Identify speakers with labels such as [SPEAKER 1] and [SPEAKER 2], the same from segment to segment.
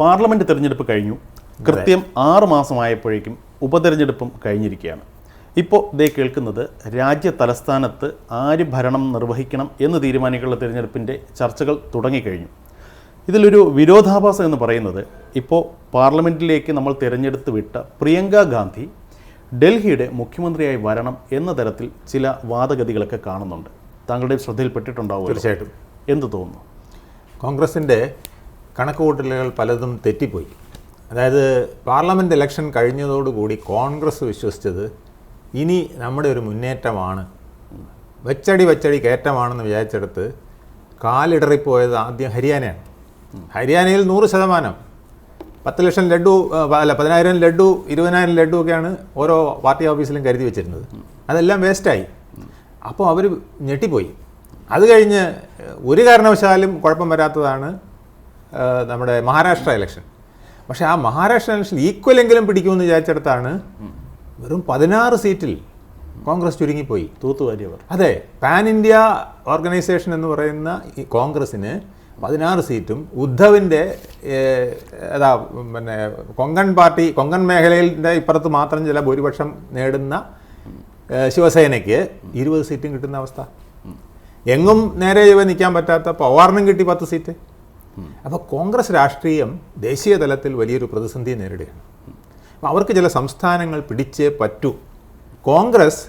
[SPEAKER 1] Parliament തിരഞ്ഞെടുപ്പ് കഴിഞ്ഞു. കൃത്യം ആറ് മാസമായപ്പോഴേക്കും ഉപതെരഞ്ഞെടുപ്പും കഴിഞ്ഞിരിക്കുകയാണ്. ഇപ്പോൾ ഇതേ കേൾക്കുന്നത് രാജ്യ തലസ്ഥാനത്ത് ആര് ഭരണം നിർവഹിക്കണം എന്ന് തീരുമാനിക്കുള്ള തിരഞ്ഞെടുപ്പിന്റെ ചർച്ചകൾ തുടങ്ങിക്കഴിഞ്ഞു. ഇതിലൊരു വിരോധാഭാസം എന്ന് പറയുന്നത് ഇപ്പോൾ പാർലമെന്റിലേക്ക് നമ്മൾ തിരഞ്ഞെടുത്ത് വിട്ട പ്രിയങ്ക ഗാന്ധി ഡൽഹിയുടെ മുഖ്യമന്ത്രിയായി വരണം എന്ന തരത്തിൽ ചില വാദഗതികളൊക്കെ കാണുന്നുണ്ട്. താങ്കളുടെ ശ്രദ്ധയിൽപ്പെട്ടിട്ടുണ്ടാവും
[SPEAKER 2] തീർച്ചയായിട്ടും.
[SPEAKER 1] എന്ത് തോന്നുന്നു.
[SPEAKER 2] കോൺഗ്രസിന്റെ കണക്കുകൂട്ടലുകൾ പലതും തെറ്റിപ്പോയി. അതായത് പാർലമെന്റ് ഇലക്ഷൻ കഴിഞ്ഞതോടുകൂടി കോൺഗ്രസ് വിശ്വസിച്ചത് ഇനി നമ്മുടെ ഒരു മുന്നേറ്റമാണ്. വെച്ചടി വെച്ചടി കയറ്റമാണെന്ന് വിചാരിച്ചെടുത്ത് കാലിടറിപ്പോയത് ആദ്യം ഹരിയാനയാണ്. ഹരിയാനയിൽ നൂറ് ശതമാനം. പത്ത് ലക്ഷം ലഡു അല്ല പതിനായിരം ലഡു ഇരുപതിനായിരം ലഡു ഒക്കെയാണ് ഓരോ പാർട്ടി ഓഫീസിലും കരുതി വെച്ചിരുന്നത്. അതെല്ലാം വേസ്റ്റായി. അപ്പോൾ അവർ ഞെട്ടിപ്പോയി. അത് കഴിഞ്ഞ് ഒരു കാരണവശാലും കുഴപ്പം വരാത്തതാണ് നമ്മുടെ മഹാരാഷ്ട്ര ഇലക്ഷൻ പക്ഷേ ആ മഹാരാഷ്ട്ര ഇലക്ഷൻ ഈക്വലെങ്കിലും പിടിക്കുമെന്ന് വിചാരിച്ചിടത്താണ് വെറും പതിനാറ് സീറ്റിൽ കോൺഗ്രസ് ചുരുങ്ങിപ്പോയി.
[SPEAKER 1] തൂത്തുവാരിയവർ.
[SPEAKER 2] അതെ പാൻ ഇന്ത്യ ഓർഗനൈസേഷൻ എന്ന് പറയുന്ന ഈ കോൺഗ്രസ്സിന് പതിനാറ് സീറ്റും ഉദ്ധവിന്റെ ഏതാ പിന്നെ കൊങ്കൺ പാർട്ടി കൊങ്കൺ മേഖലയിന്റെ ഇപ്പുറത്ത് മാത്രം ചില ഭൂരിപക്ഷം നേടുന്ന ശിവസേനയ്ക്ക് ഇരുപത് സീറ്റും കിട്ടുന്ന അവസ്ഥ. എങ്ങും നേരെ ഇവ നിൽക്കാൻ പറ്റാത്ത പവാറിനും കിട്ടി പത്ത് സീറ്റ് അപ്പോൾ കോൺഗ്രസ് രാഷ്ട്രീയം ദേശീയ തലത്തിൽ വലിയൊരു പ്രതിസന്ധി നേരിടുകയാണ്. അപ്പോൾ അവർക്ക് ചില സംസ്ഥാനങ്ങൾ പിടിച്ചേ പറ്റൂ. കോൺഗ്രസ്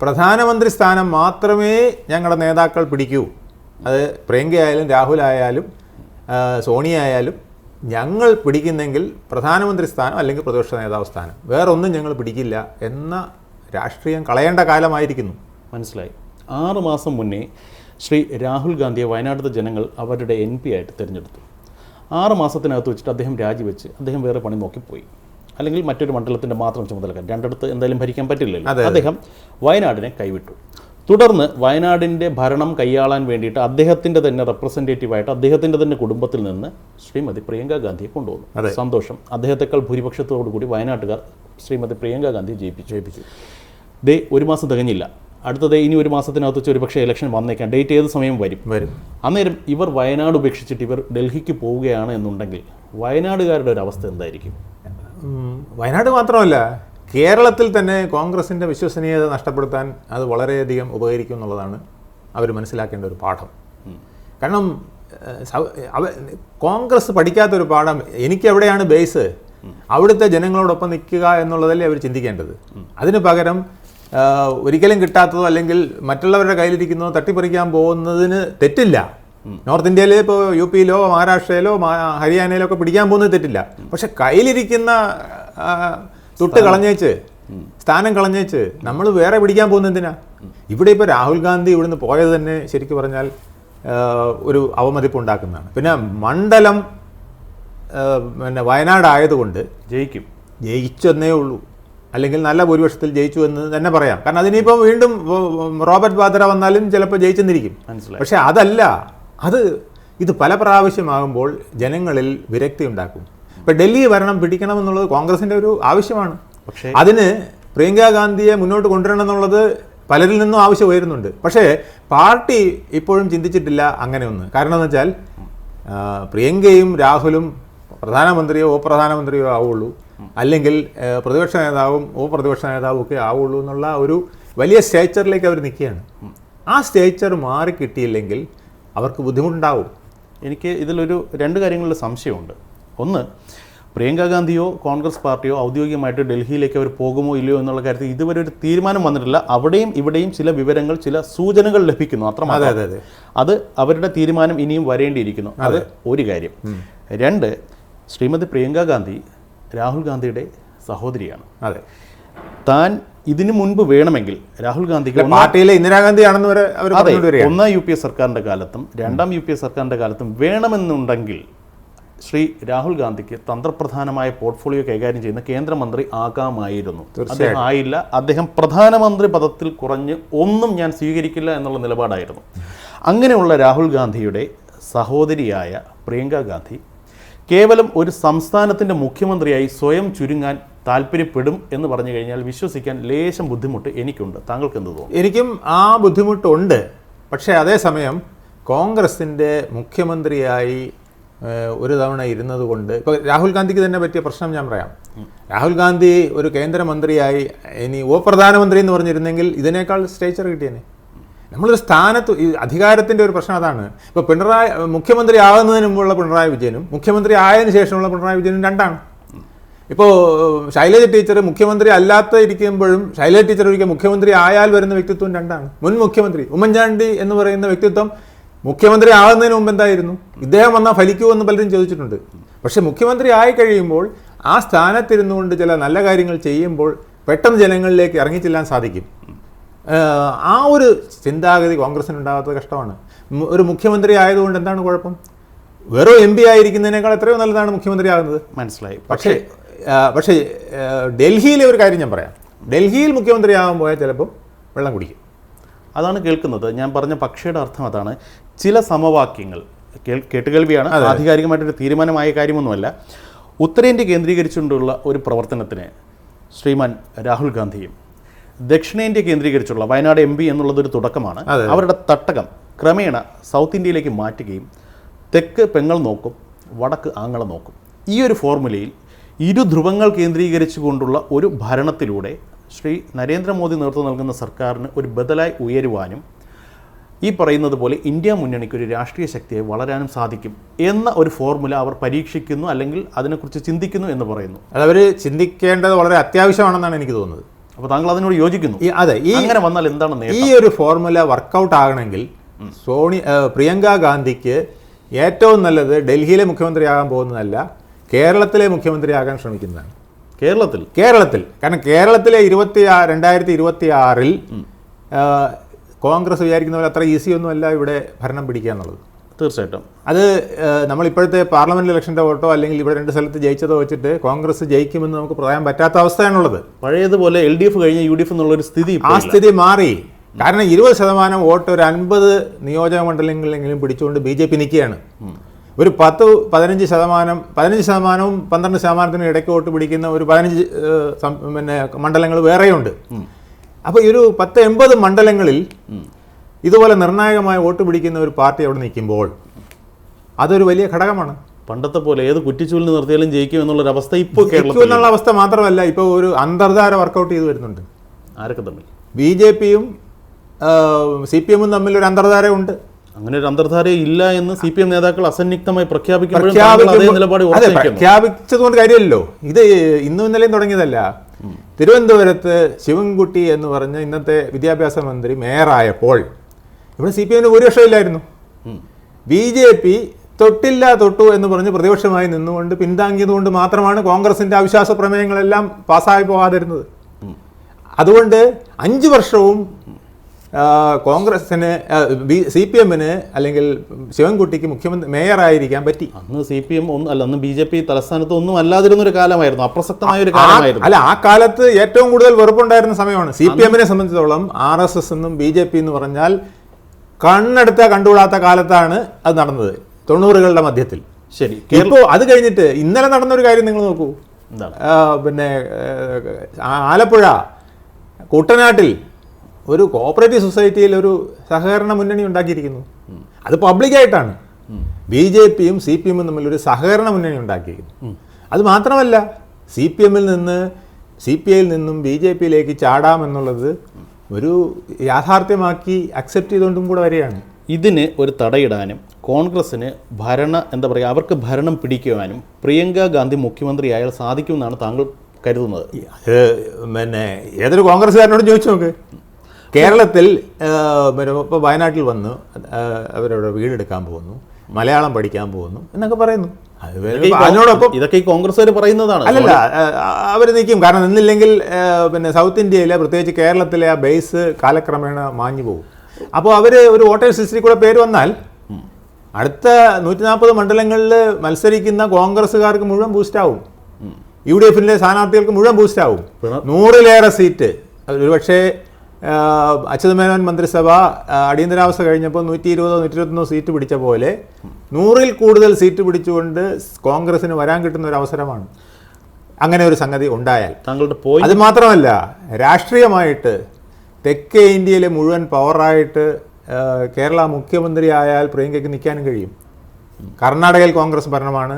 [SPEAKER 2] പ്രധാനമന്ത്രി സ്ഥാനം മാത്രമേ ഞങ്ങളുടെ നേതാക്കൾ പിടിക്കൂ. അത് പ്രിയങ്കയായാലും രാഹുലായാലും രാഹുൽ ആയാലും ആ, സോണിയ ആയാലും ഞങ്ങൾ പിടിക്കുന്നെങ്കിൽ പ്രധാനമന്ത്രി സ്ഥാനം അല്ലെങ്കിൽ പ്രതിപക്ഷ നേതാവ് സ്ഥാനം. വേറൊന്നും ഞങ്ങൾ പിടിക്കില്ല എന്ന രാഷ്ട്രീയം കളയേണ്ട കാലമായിരിക്കുന്നു.
[SPEAKER 1] മനസ്സിലായി. ആറ് മാസം മുന്നേ ശ്രീ രാഹുൽ ഗാന്ധിയെ വയനാട്ടിലെ ജനങ്ങൾ അവരുടെ എം പി ആയിട്ട് തിരഞ്ഞെടുത്തു. ആറ് മാസത്തിനകത്ത് വെച്ചിട്ട് അദ്ദേഹം രാജിവെച്ച് അദ്ദേഹം വേറെ പണി നോക്കിപ്പോയി അല്ലെങ്കിൽ മറ്റൊരു മണ്ഡലത്തിന്റെ മാത്രം ചുമതലക്കാരൻ. രണ്ടിടത്ത് എന്തായാലും ഭരിക്കാൻ പറ്റില്ലല്ലോ. അദ്ദേഹം വയനാടിനെ കൈവിട്ടു. തുടർന്ന് വയനാടിന്റെ ഭരണം കൈയാളാൻ വേണ്ടിയിട്ട് അദ്ദേഹത്തിന്റെ തന്നെ റെപ്രസെന്റേറ്റീവായിട്ട് അദ്ദേഹത്തിന്റെ തന്നെ കുടുംബത്തിൽ നിന്ന് ശ്രീമതി പ്രിയങ്ക ഗാന്ധിയെ കൊണ്ടുവന്നു. സന്തോഷം. അദ്ദേഹത്തെക്കാൾ ഭൂരിപക്ഷത്തോടു കൂടി വയനാട്ടുകാർ ശ്രീമതി പ്രിയങ്ക ഗാന്ധി ജയിപ്പിച്ചു. ജയിപ്പിച്ചു. ദേ ഒരു മാസം തികഞ്ഞില്ല. അടുത്തത് ഇനി ഒരു മാസത്തിനകത്ത് വെച്ച് ഒരു പക്ഷേ ഇലക്ഷൻ വന്നേക്കാം. ഡേറ്റ് ഏത് സമയം വരും?
[SPEAKER 2] വരും.
[SPEAKER 1] അന്നേരം ഇവർ വയനാട് ഉപേക്ഷിച്ചിട്ട് ഇവർ ഡൽഹിക്ക് പോവുകയാണ് എന്നുണ്ടെങ്കിൽ വയനാടുകാരുടെ ഒരു അവസ്ഥ എന്തായിരിക്കും?
[SPEAKER 2] വയനാട് മാത്രമല്ല കേരളത്തിൽ തന്നെ കോൺഗ്രസിന്റെ വിശ്വസനീയത നഷ്ടപ്പെടുത്താൻ അത് വളരെയധികം ഉപകരിക്കും എന്നുള്ളതാണ് അവർ മനസ്സിലാക്കേണ്ട ഒരു പാഠം. കാരണം കോൺഗ്രസ് പഠിക്കാത്തൊരു പാഠം എനിക്ക് എവിടെയാണ് ബേസ് അവിടുത്തെ ജനങ്ങളോടൊപ്പം നിൽക്കുക എന്നുള്ളതല്ലേ അവർ ചിന്തിക്കേണ്ടത്. അതിന് പകരം ഒരിക്കലും കിട്ടാത്തതോ അല്ലെങ്കിൽ മറ്റുള്ളവരുടെ കയ്യിലിരിക്കുന്നതോ തട്ടിപ്പറിക്കാൻ പോകുന്നതിന് തെറ്റില്ല. നോർത്ത് ഇന്ത്യയിൽ ഇപ്പോൾ യു പിയിലോ മഹാരാഷ്ട്രയിലോ ഹരിയാനയിലോ ഒക്കെ പിടിക്കാൻ പോകുന്നത് തെറ്റില്ല. പക്ഷെ കയ്യിലിരിക്കുന്ന തൊട്ട് കളഞ്ഞേച്ച് സ്ഥാനം കളഞ്ഞേച്ച് നമ്മൾ വേറെ പിടിക്കാൻ പോകുന്ന എന്തിനാ? ഇവിടെ ഇപ്പോൾ രാഹുൽ ഗാന്ധി ഇവിടുന്ന് പോയത് തന്നെ ശരിക്കും പറഞ്ഞാൽ ഒരു അവമതിപ്പ് ഉണ്ടാക്കുന്നതാണ്. പിന്നെ മണ്ഡലം പിന്നെ വയനാടായതുകൊണ്ട്
[SPEAKER 1] ജയിക്കും.
[SPEAKER 2] ജയിച്ചെന്നേ ഉള്ളൂ. അല്ലെങ്കിൽ നല്ല ഭൂരിപക്ഷത്തിൽ ജയിച്ചു എന്ന് തന്നെ പറയാം. കാരണം അതിനിപ്പോൾ വീണ്ടും റോബർട്ട് വാദ്ര വന്നാലും ചിലപ്പോൾ ജയിച്ചെന്നിരിക്കും.
[SPEAKER 1] മനസ്സിലായി.
[SPEAKER 2] പക്ഷേ അതല്ല അത് ഇത് പല പ്രാവശ്യമാകുമ്പോൾ ജനങ്ങളിൽ വിരക്തി ഉണ്ടാക്കും. ഇപ്പം ഡൽഹി ഭരണം പിടിക്കണമെന്നുള്ളത് കോൺഗ്രസിന്റെ ഒരു ആവശ്യമാണ്.
[SPEAKER 1] പക്ഷേ
[SPEAKER 2] അതിന് പ്രിയങ്ക ഗാന്ധിയെ മുന്നോട്ട് കൊണ്ടുവരണം എന്നുള്ളത് പലരിൽ നിന്നും ആവശ്യം ഉയരുന്നുണ്ട്. പക്ഷേ പാർട്ടി ഇപ്പോഴും ചിന്തിച്ചിട്ടില്ല അങ്ങനെ ഒന്ന് കാരണം എന്ന് വെച്ചാൽ പ്രിയങ്കയും രാഹുലും പ്രധാനമന്ത്രിയോ ഉപപ്രധാനമന്ത്രിയോ ആവുള്ളൂ. അല്ലെങ്കിൽ പ്രതിപക്ഷ നേതാവും ഉപപ്രതിപക്ഷ നേതാവും ഒക്കെ ആവുള്ളൂ എന്നുള്ള ഒരു വലിയ സ്റ്റേച്ചറിലേക്ക് അവർ നിൽക്കുകയാണ്. ആ സ്റ്റേച്ചർ മാറി കിട്ടിയില്ലെങ്കിൽ അവർക്ക് ബുദ്ധിമുട്ടുണ്ടാവും.
[SPEAKER 1] എനിക്ക് ഇതിലൊരു രണ്ട് കാര്യങ്ങളിൽ സംശയമുണ്ട്. ഒന്ന് പ്രിയങ്ക ഗാന്ധിയോ കോൺഗ്രസ് പാർട്ടിയോ ഔദ്യോഗികമായിട്ട് ഡൽഹിയിലേക്ക് അവർ പോകുമോ ഇല്ലയോ എന്നുള്ള കാര്യത്തിൽ ഇതുവരെ ഒരു തീരുമാനം വന്നിട്ടില്ല. അവിടെയും ഇവിടെയും ചില വിവരങ്ങൾ ചില സൂചനകൾ ലഭിക്കുന്നു
[SPEAKER 2] അത്ര
[SPEAKER 1] അത്രമാത്രം.
[SPEAKER 2] അതെ അതെ
[SPEAKER 1] അത്. അവരുടെ തീരുമാനം ഇനിയും വരേണ്ടിയിരിക്കുന്നു. അത് ഒരു കാര്യം. രണ്ട് ശ്രീമതി പ്രിയങ്ക ഗാന്ധി രാഹുൽ ഗാന്ധിയുടെ സഹോദരിയാണ്.
[SPEAKER 2] അതെ.
[SPEAKER 1] താൻ ഇതിനു മുൻപ് വേണമെങ്കിൽ രാഹുൽ ഗാന്ധിക്ക്
[SPEAKER 2] പാർട്ടിയിലെ ഇന്ദിരാഗാന്ധിയാണെന്ന് വരെ അവർ
[SPEAKER 1] അതെ ഒന്നാം യു പി എ സർക്കാരിന്റെ കാലത്തും രണ്ടാം യു പി എ സർക്കാരിന്റെ കാലത്തും വേണമെന്നുണ്ടെങ്കിൽ ശ്രീ രാഹുൽ ഗാന്ധിക്ക് തന്ത്രപ്രധാനമായ പോർട്ട്ഫോളിയോ കൈകാര്യം ചെയ്യുന്ന കേന്ദ്രമന്ത്രി ആകാമായിരുന്നു. അദ്ദേഹം ആയില്ല. അദ്ദേഹം പ്രധാനമന്ത്രി പദത്തിൽ കുറഞ്ഞ് ഒന്നും ഞാൻ സ്വീകരിക്കില്ല എന്നുള്ള നിലപാടായിരുന്നു. അങ്ങനെയുള്ള രാഹുൽ ഗാന്ധിയുടെ സഹോദരിയായ പ്രിയങ്ക ഗാന്ധി കേവലം ഒരു സംസ്ഥാനത്തിന്റെ മുഖ്യമന്ത്രിയായി സ്വയം ചുരുങ്ങാൻ താല്പര്യപ്പെടും എന്ന് പറഞ്ഞു കഴിഞ്ഞാൽ വിശ്വസിക്കാൻ ലേശം ബുദ്ധിമുട്ട് എനിക്കുണ്ട്. താങ്കൾക്ക് എന്ത് തോന്നുന്നു
[SPEAKER 2] എനിക്കും ആ ബുദ്ധിമുട്ടുണ്ട്. പക്ഷേ അതേസമയം കോൺഗ്രസിന്റെ മുഖ്യമന്ത്രിയായി ഒരു തവണ ഇരുന്നത് കൊണ്ട് ഇപ്പോൾ രാഹുൽ ഗാന്ധിക്ക് തന്നെ പറ്റിയ പ്രശ്നം ഞാൻ പറയാം. രാഹുൽ ഗാന്ധി ഒരു കേന്ദ്രമന്ത്രിയായി ഇനി ഓ പ്രധാനമന്ത്രി എന്ന് പറഞ്ഞിരുന്നെങ്കിൽ ഇതിനേക്കാൾ സ്റ്റേച്ചർ കിട്ടിയേനെ. നമ്മളൊരു സ്ഥാനത്ത് ഈ അധികാരത്തിന്റെ ഒരു പ്രശ്നം അതാണ്. ഇപ്പോൾ പിണറായി മുഖ്യമന്ത്രി ആകുന്നതിന് മുമ്പുള്ള പിണറായി വിജയനും മുഖ്യമന്ത്രി ആയതിനു ശേഷമുള്ള പിണറായി വിജയനും രണ്ടാണ്. ഇപ്പോൾ ശൈലജ ടീച്ചർ മുഖ്യമന്ത്രി അല്ലാത്ത ഇരിക്കുമ്പോഴും ശൈലജ ടീച്ചർ ഒരിക്കൽ മുഖ്യമന്ത്രി ആയാൽ വരുന്ന വ്യക്തിത്വം രണ്ടാണ്. മുൻ മുഖ്യമന്ത്രി ഉമ്മൻചാണ്ടി എന്ന് പറയുന്ന വ്യക്തിത്വം മുഖ്യമന്ത്രി ആകുന്നതിന് മുമ്പ് എന്തായിരുന്നു? ഇദ്ദേഹം വന്നാൽ ഫലിക്കൂ എന്ന് പലരും ചോദിച്ചിട്ടുണ്ട്. പക്ഷേ മുഖ്യമന്ത്രി ആയി കഴിയുമ്പോൾ ആ സ്ഥാനത്തിരുന്നുകൊണ്ട് ചില നല്ല കാര്യങ്ങൾ ചെയ്യുമ്പോൾ പെട്ടെന്ന് ജനങ്ങളിലേക്ക് ഇറങ്ങിച്ചെല്ലാൻ സാധിക്കും. ആ ഒരു ചിന്താഗതി കോൺഗ്രസിന് ഉണ്ടാകാത്തത് കഷ്ടമാണ് ഒരു മുഖ്യമന്ത്രി ആയതുകൊണ്ട് എന്താണ് കുഴപ്പം? വെറും എം പി ആയിരിക്കുന്നതിനേക്കാൾ എത്രയോ നല്ലതാണ് മുഖ്യമന്ത്രി ആകുന്നത്.
[SPEAKER 1] മനസ്സിലായി.
[SPEAKER 2] പക്ഷേ പക്ഷേ ഡൽഹിയിലെ ഒരു കാര്യം ഞാൻ പറയാം. ഡൽഹിയിൽ മുഖ്യമന്ത്രി ആകാൻ പോയാൽ ചിലപ്പം വെള്ളം കുടിക്കും.
[SPEAKER 1] അതാണ് കേൾക്കുന്നത്. ഞാൻ പറഞ്ഞ പക്ഷിയുടെ അർത്ഥം അതാണ്. ചില സമവാക്യങ്ങൾ കേൾ- കേട്ടുകേൾവിയാണ്. ആധികാരികമായിട്ടൊരു തീരുമാനമായ കാര്യമൊന്നുമല്ല. ഉത്തരേന്ത്യ കേന്ദ്രീകരിച്ചുകൊണ്ടുള്ള ഒരു പ്രവർത്തനത്തിന് ശ്രീമാൻ രാഹുൽ ഗാന്ധിയും ദക്ഷിണേന്ത്യ കേന്ദ്രീകരിച്ചുള്ള വയനാട് എം പി എന്നുള്ളതൊരു തുടക്കമാണ്. അവരുടെ തട്ടകം ക്രമേണ സൗത്ത് ഇന്ത്യയിലേക്ക് മാറ്റുകയും തെക്ക് പെങ്ങൾ നോക്കും വടക്ക് ആങ്ങള നോക്കും. ഈ ഒരു ഫോർമുലയിൽ ഇരു ധ്രുവങ്ങൾ കേന്ദ്രീകരിച്ചുകൊണ്ടുള്ള ഒരു ഭരണത്തിലൂടെ ശ്രീ നരേന്ദ്രമോദി നേതൃത്വം നൽകുന്ന സർക്കാരിന് ഒരു ബദലായി ഉയരുവാനും ഈ പറയുന്നത് പോലെ ഇന്ത്യ മുന്നണിക്ക് ഒരു രാഷ്ട്രീയ ശക്തിയെ വളരാനും സാധിക്കും എന്ന ഒരു ഫോർമുല അവർ പരീക്ഷിക്കുന്നു അല്ലെങ്കിൽ അതിനെക്കുറിച്ച് ചിന്തിക്കുന്നു എന്ന് പറയുന്നു.
[SPEAKER 2] അവർ ചിന്തിക്കേണ്ടത് വളരെ അത്യാവശ്യമാണെന്നാണ് എനിക്ക് തോന്നുന്നത്.
[SPEAKER 1] അപ്പോൾ താങ്കൾ അതിനോട് യോജിക്കുന്നു
[SPEAKER 2] അതെ ഈ
[SPEAKER 1] അങ്ങനെ വന്നാൽ എന്താണ്
[SPEAKER 2] ഈ ഒരു ഫോർമുല വർക്കൗട്ട് ആകണമെങ്കിൽ സോണി പ്രിയങ്ക ഗാന്ധിക്ക് ഏറ്റവും നല്ലത് ഡൽഹിയിലെ മുഖ്യമന്ത്രിയാകാൻ പോകുന്നതല്ല കേരളത്തിലെ മുഖ്യമന്ത്രിയാകാൻ ശ്രമിക്കുന്നതാണ്.
[SPEAKER 1] കേരളത്തിൽ?
[SPEAKER 2] കേരളത്തിൽ. കാരണം കേരളത്തിലെ ഇരുപത്തി ആ- രണ്ടായിരത്തി ഇരുപത്തി ആറിൽ കോൺഗ്രസ് വിചാരിക്കുന്ന പോലെ അത്ര ഈസിയൊന്നുമല്ല ഇവിടെ ഭരണം പിടിക്കുക എന്നുള്ളത്.
[SPEAKER 1] തീർച്ചയായിട്ടും.
[SPEAKER 2] അത് നമ്മളിപ്പോഴത്തെ പാർലമെന്റ് ഇലക്ഷന്റെ വോട്ടോ അല്ലെങ്കിൽ ഇവിടെ രണ്ട് സ്ഥലത്ത് ജയിച്ചതോ വെച്ചിട്ട് കോൺഗ്രസ് ജയിക്കുമെന്ന് നമുക്ക് പറയാൻ പറ്റാത്ത അവസ്ഥയാണുള്ളത്.
[SPEAKER 1] പഴയതുപോലെ എൽ ഡി എഫ് കഴിഞ്ഞ യു ഡി എഫ് എന്നുള്ളൊരു സ്ഥിതി
[SPEAKER 2] ആ സ്ഥിതി മാറി. കാരണം ഇരുപത് ശതമാനം വോട്ട് ഒരു അൻപത് നിയോജക മണ്ഡലങ്ങളിലെങ്കിലും പിടിച്ചുകൊണ്ട് ബി ജെ പി നിൽക്കുകയാണ്. ഒരു പത്ത് പതിനഞ്ച് ശതമാനം പതിനഞ്ച് ശതമാനവും പന്ത്രണ്ട് ശതമാനത്തിനും ഇടയ്ക്ക് വോട്ട് പിടിക്കുന്ന ഒരു പതിനഞ്ച് പിന്നെ മണ്ഡലങ്ങൾ വേറെയുണ്ട്. അപ്പോൾ ഈ ഒരു പത്ത് എൺപത് മണ്ഡലങ്ങളിൽ ഇതുപോലെ നിർണായകമായ വോട്ട് പിടിക്കുന്ന ഒരു പാർട്ടി അവിടെ നിൽക്കുമ്പോൾ അതൊരു വലിയ ഘടകമാണ്.
[SPEAKER 1] പണ്ടത്തെ പോലെ ഏത് കുറ്റിച്ചൂലിന് നിർത്തിയാലും ജയിക്കും എന്നുള്ളൊരു അവസ്ഥ ഇപ്പോൾ കേരളത്തിൽ
[SPEAKER 2] എന്നുള്ള അവസ്ഥ മാത്രമല്ല ഇപ്പോൾ ഒരു അന്തർധാര വർക്കൗട്ട് ചെയ്ത് വരുന്നുണ്ട്.
[SPEAKER 1] ആരൊക്കെ തമ്മിൽ?
[SPEAKER 2] ബി ജെ പിയും സി പി എമ്മും തമ്മിൽ ഒരു അന്തർധാരയുണ്ട്.
[SPEAKER 1] അങ്ങനെ ഒരു അന്തർധാര ഇല്ല എന്ന് സി പി എം നേതാക്കൾ അസന്നിഗ്ധമായി
[SPEAKER 2] പ്രഖ്യാപിച്ചതുകൊണ്ട് കാര്യമില്ലല്ലോ. ഇത് ഇന്നും ഇന്നലെയും തുടങ്ങിയതല്ല. തിരുവനന്തപുരത്ത് ശിവൻകുട്ടി എന്ന് പറഞ്ഞ ഇന്നത്തെ വിദ്യാഭ്യാസ മന്ത്രി മേയറായപ്പോൾ ഇവിടെ സി പി എമ്മിന് ഭൂരിപക്ഷം ഇല്ലായിരുന്നു ബി ജെ പി തൊട്ടില്ല തൊട്ടു എന്ന് പറഞ്ഞ് പ്രതിപക്ഷമായി നിന്നുകൊണ്ട് പിന്താങ്ങിയതുകൊണ്ട് മാത്രമാണ് കോൺഗ്രസിന്റെ അവിശ്വാസ പ്രമേയങ്ങളെല്ലാം പാസ്സായി പോകാതിരുന്നത്. അതുകൊണ്ട് അഞ്ച് വർഷവും കോൺഗ്രസിന് സി പി എമ്മിന് അല്ലെങ്കിൽ ശിവൻകുട്ടിക്ക് മുഖ്യമന്ത്രി മേയറായിരിക്കാൻ പറ്റി.
[SPEAKER 1] അന്ന് സി പി എം ഒന്നും അല്ല അന്ന് ബി ജെ പി തലസ്ഥാനത്ത് ഒന്നും അല്ലാതിരുന്ന ഒരു കാലമായിരുന്നു അപ്രസക്തമായ ഒരു കാലമായിരുന്നു.
[SPEAKER 2] അല്ല ആ കാലത്ത് ഏറ്റവും കൂടുതൽ വെറുപ്പുണ്ടായിരുന്ന സമയമാണ്. സി പി എമ്മിനെ സംബന്ധിച്ചിടത്തോളം ആർ എസ് എസ് എന്നും ബി ജെ പി എന്ന് പറഞ്ഞാൽ കണ്ണെടുത്ത കണ്ടുകൂടാത്ത കാലത്താണ് അത് നടന്നത്. തൊണ്ണൂറുകളുടെ മധ്യത്തിൽ.
[SPEAKER 1] ശരി.
[SPEAKER 2] ഇപ്പോൾ അത് കഴിഞ്ഞിട്ട് ഇന്നലെ നടന്ന ഒരു കാര്യം നിങ്ങൾ നോക്കൂ. പിന്നെ ആലപ്പുഴ കുട്ടനാട്ടിൽ ഒരു കോപ്പറേറ്റീവ് സൊസൈറ്റിയിൽ ഒരു സഹകരണ മുന്നണി ഉണ്ടാക്കിയിരിക്കുന്നു. അത് പബ്ലിക്കായിട്ടാണ്. ബി ജെ പിയും സി പി എമ്മും തമ്മിൽ ഒരു സഹകരണ മുന്നണി ഉണ്ടാക്കിയിരിക്കുന്നു. അത് മാത്രമല്ല സി പി എമ്മിൽ നിന്ന് സി പി ഐയിൽ നിന്നും ബി ജെ പിയിലേക്ക് ചാടാമെന്നുള്ളത് ഒരു യാഥാർത്ഥ്യമാക്കി അക്സെപ്റ്റ് ചെയ്തുകൊണ്ടും കൂടെ വരികയാണ്.
[SPEAKER 1] ഇതിന് ഒരു തടയിടാനും കോൺഗ്രസ്സിന് ഭരണ എന്താ പറയുക അവർക്ക് ഭരണം പിടിക്കുവാനും പ്രിയങ്ക ഗാന്ധി മുഖ്യമന്ത്രിയായാൽ സാധിക്കുമെന്നാണ് താങ്കൾ കരുതുന്നത്.
[SPEAKER 2] അത് പിന്നെ ഏതൊരു കോൺഗ്രസ്സുകാരനോട് ചോദിച്ചു നോക്ക്. കേരളത്തിൽ പിന്നെ ഇപ്പോൾ വയനാട്ടിൽ വന്ന് അവരവിടെ വീടെടുക്കാൻ പോകുന്നു. മലയാളം പഠിക്കാൻ പോകുന്നു എന്നൊക്കെ പറയുന്നു. അതിനോടൊപ്പം
[SPEAKER 1] ഇതൊക്കെ ഈ കോൺഗ്രസ്സുകാർ പറയുന്നതാണ്.
[SPEAKER 2] അല്ലല്ല അവർ നിൽക്കും. കാരണം നിന്നില്ലെങ്കിൽ പിന്നെ സൗത്ത് ഇന്ത്യയിലെ പ്രത്യേകിച്ച് കേരളത്തിലെ ആ ബേസ് കാലക്രമേണ മാഞ്ഞു പോകും. അപ്പോൾ അവർ ഒരു വോട്ടേഴ്സ് ലിസ്റ്റിൽ കൂടെ പേര് വന്നാൽ അടുത്ത നൂറ്റി നാൽപ്പത് മണ്ഡലങ്ങളിൽ മത്സരിക്കുന്ന കോൺഗ്രസ്സുകാർക്ക് മുഴുവൻ ബൂസ്റ്റാവും യു ഡി എഫിന്റെ സ്ഥാനാർത്ഥികൾക്ക് മുഴുവൻ ബൂസ്റ്റാവും നൂറിലേറെ സീറ്റ് ഒരുപക്ഷേ അച്യുതമേനോൻ മന്ത്രിസഭ അടിയന്തരാവസ്ഥ കഴിഞ്ഞപ്പോൾ നൂറ്റി ഇരുപതോ നൂറ്റി ഇരുപത്തൊന്നോ സീറ്റ് പിടിച്ച പോലെ നൂറിൽ കൂടുതൽ സീറ്റ് പിടിച്ചുകൊണ്ട് കോൺഗ്രസിന് വരാൻ കിട്ടുന്ന ഒരു അവസരമാണ് അങ്ങനെ ഒരു സംഗതി ഉണ്ടായാൽ.
[SPEAKER 1] താങ്കളുടെ പോയി
[SPEAKER 2] അത് മാത്രമല്ല രാഷ്ട്രീയമായിട്ട് തെക്കേ ഇന്ത്യയിലെ മുഴുവൻ പവറായിട്ട് കേരള മുഖ്യമന്ത്രി ആയാൽ പ്രിയങ്കയ്ക്ക് നിൽക്കാനും കഴിയും. കർണാടകയിൽ കോൺഗ്രസ് ഭരണമാണ്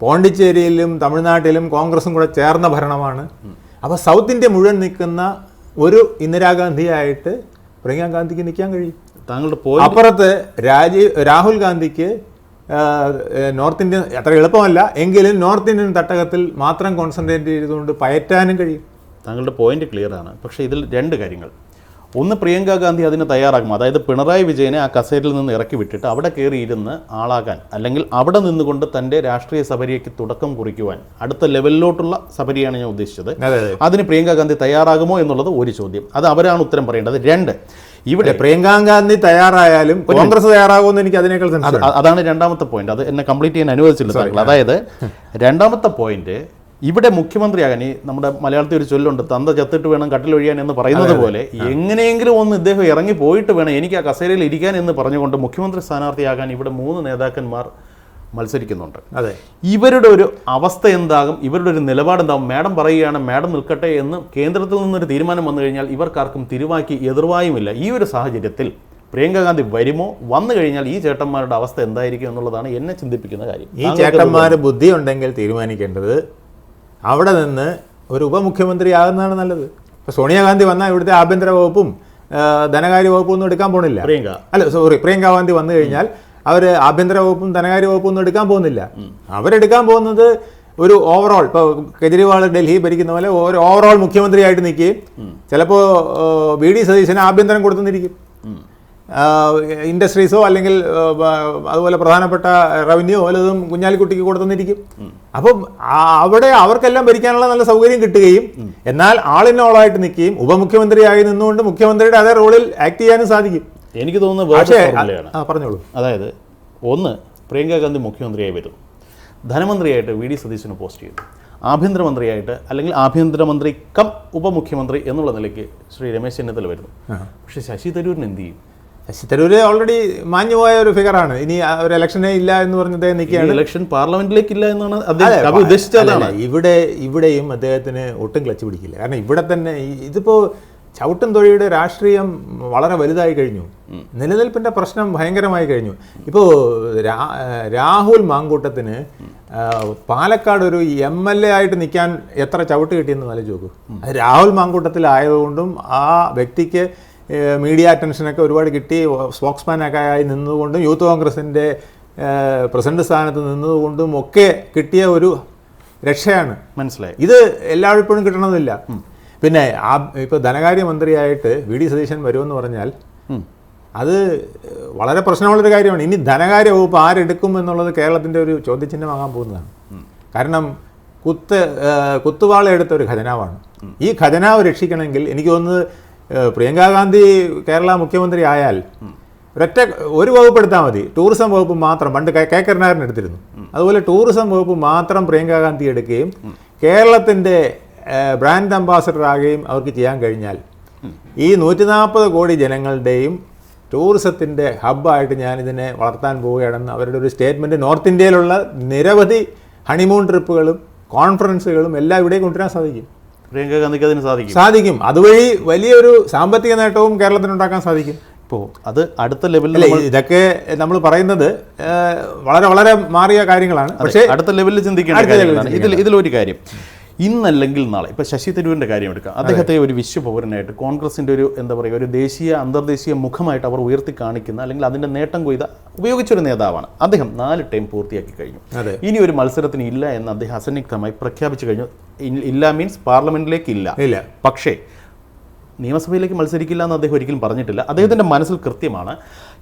[SPEAKER 2] പോണ്ടിച്ചേരിയിലും തമിഴ്നാട്ടിലും കോൺഗ്രസും കൂടെ ചേർന്ന ഭരണമാണ്. അപ്പോൾ സൗത്ത് ഇന്ത്യ മുഴുവൻ നിൽക്കുന്ന ഒരു ഇന്ദിരാഗാന്ധിയായിട്ട് പ്രിയങ്ക ഗാന്ധിക്ക് നിൽക്കാൻ കഴിയും.
[SPEAKER 1] താങ്കളുടെ പോയി
[SPEAKER 2] അപ്പുറത്ത് രാജീവ് രാഹുൽ ഗാന്ധിക്ക് നോർത്ത് ഇന്ത്യൻ അത്ര എളുപ്പമല്ല എങ്കിലും നോർത്ത് ഇന്ത്യൻ തട്ടകത്തിൽ മാത്രം കോൺസെൻട്രേറ്റ് ചെയ്തുകൊണ്ട് പയറ്റാനും കഴിയും.
[SPEAKER 1] താങ്കളുടെ പോയിന്റ് ക്ലിയർ ആണ്. പക്ഷേ ഇതിൽ രണ്ട് കാര്യങ്ങൾ. ഒന്ന് പ്രിയങ്ക ഗാന്ധി അതിന് തയ്യാറാകും അതായത് പിണറായി വിജയനെ ആ കസേരയിൽ നിന്ന് ഇറക്കി വിട്ടിട്ട് അവിടെ കയറിയിരുന്ന് ആളാകാൻ അല്ലെങ്കിൽ അവിടെ നിന്നുകൊണ്ട് തന്റെ രാഷ്ട്രീയ സബരിയയ്ക്ക് തുടക്കം കുറിക്കുവാൻ അടുത്ത ലെവലിലോട്ടുള്ള സബരിയാണ് ഞാൻ ഉദ്ദേശിച്ചത്.
[SPEAKER 2] അതെ അതെ.
[SPEAKER 1] അതിന് പ്രിയങ്ക ഗാന്ധി തയ്യാറാകുമോ എന്നുള്ളത് ഒരു ചോദ്യം. അത് അവരാണ് ഉത്തരം പറയേണ്ടത്. രണ്ട് ഇവിടെ
[SPEAKER 2] പ്രിയങ്ക ഗാന്ധി തയ്യാറായാലും കോൺഗ്രസ് തയ്യാറാകുമെന്ന് എനിക്ക് അതിനേക്കാൾ
[SPEAKER 1] അതാണ് രണ്ടാമത്തെ പോയിന്റ് അത് എന്നെ കംപ്ലീറ്റ് ചെയ്യാൻ അനുവദിച്ചില്ല അതായത് രണ്ടാമത്തെ പോയിന്റ് ഇവിടെ മുഖ്യമന്ത്രിയാകാൻ ഈ നമ്മുടെ മലയാളത്തിൽ ഒരു ചൊല്ലുണ്ട് തന്ത ചത്തിട്ട് വേണം കട്ടിലൊഴിയാൻ എന്ന് പറയുന്നത് പോലെ എങ്ങനെയെങ്കിലും ഒന്ന് ഇദ്ദേഹം ഇറങ്ങി പോയിട്ട് വേണം എനിക്ക് ആ കസേരയിൽ ഇരിക്കാൻ എന്ന് പറഞ്ഞുകൊണ്ട് മുഖ്യമന്ത്രി സ്ഥാനാർത്ഥിയാകാൻ ഇവിടെ മൂന്ന് നേതാക്കന്മാർ മത്സരിക്കുന്നുണ്ട്.
[SPEAKER 2] അതെ.
[SPEAKER 1] ഇവരുടെ ഒരു അവസ്ഥ എന്താകും? ഇവരുടെ ഒരു നിലപാട് എന്താകും? മാഡം പറയുകയാണ് മാഡം നിൽക്കട്ടെ എന്ന് കേന്ദ്രത്തിൽ നിന്നൊരു തീരുമാനം വന്നു കഴിഞ്ഞാൽ ഇവർക്കാർക്കും തിരുവാക്കി എതിർവായുമില്ല. ഈ ഒരു സാഹചര്യത്തിൽ പ്രിയങ്ക ഗാന്ധി വരുമോ? വന്നു കഴിഞ്ഞാൽ ഈ ചേട്ടന്മാരുടെ അവസ്ഥ എന്തായിരിക്കും എന്നുള്ളതാണ് എന്നെ ചിന്തിപ്പിക്കുന്ന കാര്യം.
[SPEAKER 2] ഈ ചേട്ടന്മാർ ബുദ്ധിയുണ്ടെങ്കിൽ തീരുമാനിക്കേണ്ടത് അവിടെ നിന്ന് ഒരു ഉപമുഖ്യമന്ത്രി ആകുന്നതാണ് നല്ലത്. ഇപ്പോൾ സോണിയാഗാന്ധി വന്നാൽ ഇവിടുത്തെ ആഭ്യന്തര വകുപ്പും ധനകാര്യ വകുപ്പും ഒന്നും എടുക്കാൻ പോകുന്നില്ല.
[SPEAKER 1] പ്രിയങ്ക.
[SPEAKER 2] അല്ല സോറി പ്രിയങ്ക ഗാന്ധി വന്നു കഴിഞ്ഞാൽ അവർ ആഭ്യന്തര വകുപ്പും ധനകാര്യ വകുപ്പും ഒന്നും എടുക്കാൻ പോകുന്നില്ല. അവരെടുക്കാൻ പോകുന്നത് ഒരു ഓവറോൾ ഇപ്പോൾ കെജ്രിവാൾ ഡൽഹി ഭരിക്കുന്ന പോലെ ഒരു ഓവറോൾ മുഖ്യമന്ത്രിയായിട്ട് നിൽക്കുകയും ചിലപ്പോ ബി ഡി സതീശന് ആഭ്യന്തരം കൊടുത്തുനിന്നിരിക്കും. ഇൻഡസ്ട്രീസോ അല്ലെങ്കിൽ അതുപോലെ പ്രധാനപ്പെട്ട റവന്യൂ വല്ലതും കുഞ്ഞാലിക്കുട്ടിക്ക് കൊടുത്തുനിന്നിരിക്കും അപ്പം അവിടെ അവർക്കെല്ലാം ഭരിക്കാനുള്ള നല്ല സൗകര്യം കിട്ടുകയും എന്നാൽ ആളിനോളായിട്ട് നിൽക്കുകയും ഉപമുഖ്യമന്ത്രിയായി നിന്നുകൊണ്ട് മുഖ്യമന്ത്രിയുടെ അതേ റോളിൽ ആക്ട് ചെയ്യാനും സാധിക്കും.
[SPEAKER 1] എനിക്ക്
[SPEAKER 2] പക്ഷേ ആ പറഞ്ഞോളൂ.
[SPEAKER 1] അതായത് ഒന്ന് പ്രിയങ്ക ഗാന്ധി മുഖ്യമന്ത്രിയായി വരും. ധനമന്ത്രിയായിട്ട് വി ഡി സതീശന് പോസ്റ്റ് ചെയ്തു. ആഭ്യന്തരമന്ത്രിയായിട്ട് അല്ലെങ്കിൽ ആഭ്യന്തരമന്ത്രി കം ഉപമുഖ്യമന്ത്രി എന്നുള്ള നിലയ്ക്ക് ശ്രീ രമേശ് ചെന്നിത്തല വരുന്നു. പക്ഷേ ശശി തരൂരിന് എന്ത് ചെയ്യും?
[SPEAKER 2] ശശി തരൂര് ഓൾറെഡി മാഞ്ഞുപോയ ഒരു ഫിഗറാണ് ഇനി ഒരു ഇലക്ഷനെ ഇല്ല എന്ന് പറഞ്ഞത് നിൽക്കുകയാണ്.
[SPEAKER 1] ഇലക്ഷൻ പാർലമെന്റിലേക്ക് ഇല്ല എന്നാണ് അദ്ദേഹം കവി ഉദ്ദേശിച്ചത് അതാണ്.
[SPEAKER 2] അല്ലല്ല, ഇവിടെ ഇവിടെയും അദ്ദേഹത്തിന് ഒട്ടും ക്ലച്ച് പിടിക്കില്ല. കാരണം ഇവിടെ തന്നെ ഇതിപ്പോ ചവിട്ടും തൊഴിയുടെ രാഷ്ട്രീയം വളരെ വലുതായി കഴിഞ്ഞു. നിലനിൽപ്പിന്റെ പ്രശ്നം ഭയങ്കരമായി കഴിഞ്ഞു. ഇപ്പോ രാഹുൽ മാങ്കൂട്ടത്തിന് പാലക്കാട് ഒരു എം എൽ എ ആയിട്ട് നിൽക്കാൻ എത്ര ചവിട്ട് കിട്ടിയെന്ന് ആലോചിച്ച് നോക്കൂ. രാഹുൽ മാങ്കൂട്ടത്തിലായതുകൊണ്ടും ആ വ്യക്തിക്ക് മീഡിയ അറ്റൻഷനൊക്കെ ഒരുപാട് കിട്ടി. സ്പോക്സ്മാനൊക്കെ ആയി നിന്നതുകൊണ്ടും യൂത്ത് കോൺഗ്രസിന്റെ പ്രസിഡന്റ് സ്ഥാനത്ത് നിന്നതുകൊണ്ടും ഒക്കെ കിട്ടിയ ഒരു രക്ഷയാണ്.
[SPEAKER 1] മനസ്സിലായി.
[SPEAKER 2] ഇത് എല്ലായ്പ്പോഴും കിട്ടണമെന്നില്ല പിന്നെ ആ ഇപ്പോൾ ധനകാര്യമന്ത്രിയായിട്ട് വി ഡി സതീശൻ വരുമെന്ന് പറഞ്ഞാൽ അത് വളരെ പ്രശ്നമുള്ളൊരു കാര്യമാണ്. ഇനി ധനകാര്യ വകുപ്പ് ആരെടുക്കും എന്നുള്ളത് കേരളത്തിന്റെ ഒരു ചോദ്യചിഹ്നമാകാൻ പോകുന്നതാണ്. കാരണം കുത്ത് കുത്തുവാളെടുത്ത ഒരു ഖജനാവാണ്. ഈ ഖജനാവ് രക്ഷിക്കണമെങ്കിൽ എനിക്ക് തോന്നുന്നത് പ്രിയങ്കാ ഗാന്ധി കേരള മുഖ്യമന്ത്രി ആയാൽ ഒരൊറ്റ ഒരു വകുപ്പ് എടുത്താൽ മതി. ടൂറിസം വകുപ്പ് മാത്രം പണ്ട് കെ കരുണാകരൻ എടുത്തിരുന്നു. അതുപോലെ ടൂറിസം വകുപ്പ് മാത്രം പ്രിയങ്കാ ഗാന്ധി എടുക്കുകയും കേരളത്തിന്റെ ബ്രാൻഡ് അംബാസഡർ ആകുകയും അവർക്ക് ചെയ്യാൻ കഴിഞ്ഞാൽ ഈ നൂറ്റി നാൽപ്പത് കോടി ജനങ്ങളുടെയും ടൂറിസത്തിന്റെ ഹബ്ബായിട്ട് ഞാനിതിനെ വളർത്താൻ പോവുകയാണെന്ന് അവരുടെ ഒരു സ്റ്റേറ്റ്മെന്റ് നോർത്ത് ഇന്ത്യയിലുള്ള നിരവധി ഹണിമൂൺ ട്രിപ്പുകളും കോൺഫറൻസുകളും എല്ലാം ഇവിടെ കൊണ്ടുവരാൻ സാധിക്കും.
[SPEAKER 1] പ്രിയങ്ക ഗാന്ധിക്ക് അതിന് സാധിക്കും.
[SPEAKER 2] സാധിക്കും. അതുവഴി വലിയൊരു സാമ്പത്തിക നേട്ടവും കേരളത്തിന് ഉണ്ടാക്കാൻ സാധിക്കും.
[SPEAKER 1] ഇപ്പോൾ അത് അടുത്ത ലെവലിൽ
[SPEAKER 2] ഇതൊക്കെ നമ്മൾ പറയുന്നത് വളരെ വളരെ മാറിയ കാര്യങ്ങളാണ്. പക്ഷേ
[SPEAKER 1] അടുത്ത ലെവലിൽ ചിന്തിക്കേണ്ട കാര്യങ്ങളാണ്. ഇതിൽ ഇതിലൊരു കാര്യം. ഇന്നല്ലെങ്കിൽ നാളെ. ഇപ്പൊ ശശി തരൂരിന്റെ കാര്യം എടുക്കാം. അദ്ദേഹത്തെ ഒരു വിശ്വപൗരനായിട്ട് കോൺഗ്രസിന്റെ ഒരു എന്താ പറയുക ഒരു ദേശീയ അന്തർദേശീയ മുഖമായിട്ട് അവർ ഉയർത്തി കാണിക്കുന്ന അല്ലെങ്കിൽ അതിന്റെ നേട്ടം കൊയ്ത ഉപയോഗിച്ചൊരു നേതാവാണ്. അദ്ദേഹം നാല് ടൈം പൂർത്തിയാക്കി കഴിഞ്ഞു. ഇനി ഒരു മത്സരത്തിന് ഇല്ല എന്ന് അദ്ദേഹം അസന്നിഗ്ധമായി പ്രഖ്യാപിച്ചു കഴിഞ്ഞു. ഇല്ല മീൻസ് പാർലമെന്റിലേക്ക് ഇല്ല.
[SPEAKER 2] ഇല്ല.
[SPEAKER 1] പക്ഷേ നിയമസഭയിലേക്ക് മത്സരിക്കില്ല എന്ന് അദ്ദേഹം ഒരിക്കലും പറഞ്ഞിട്ടില്ല. അദ്ദേഹത്തിന്റെ മനസ്സിൽ കൃത്യമാണ്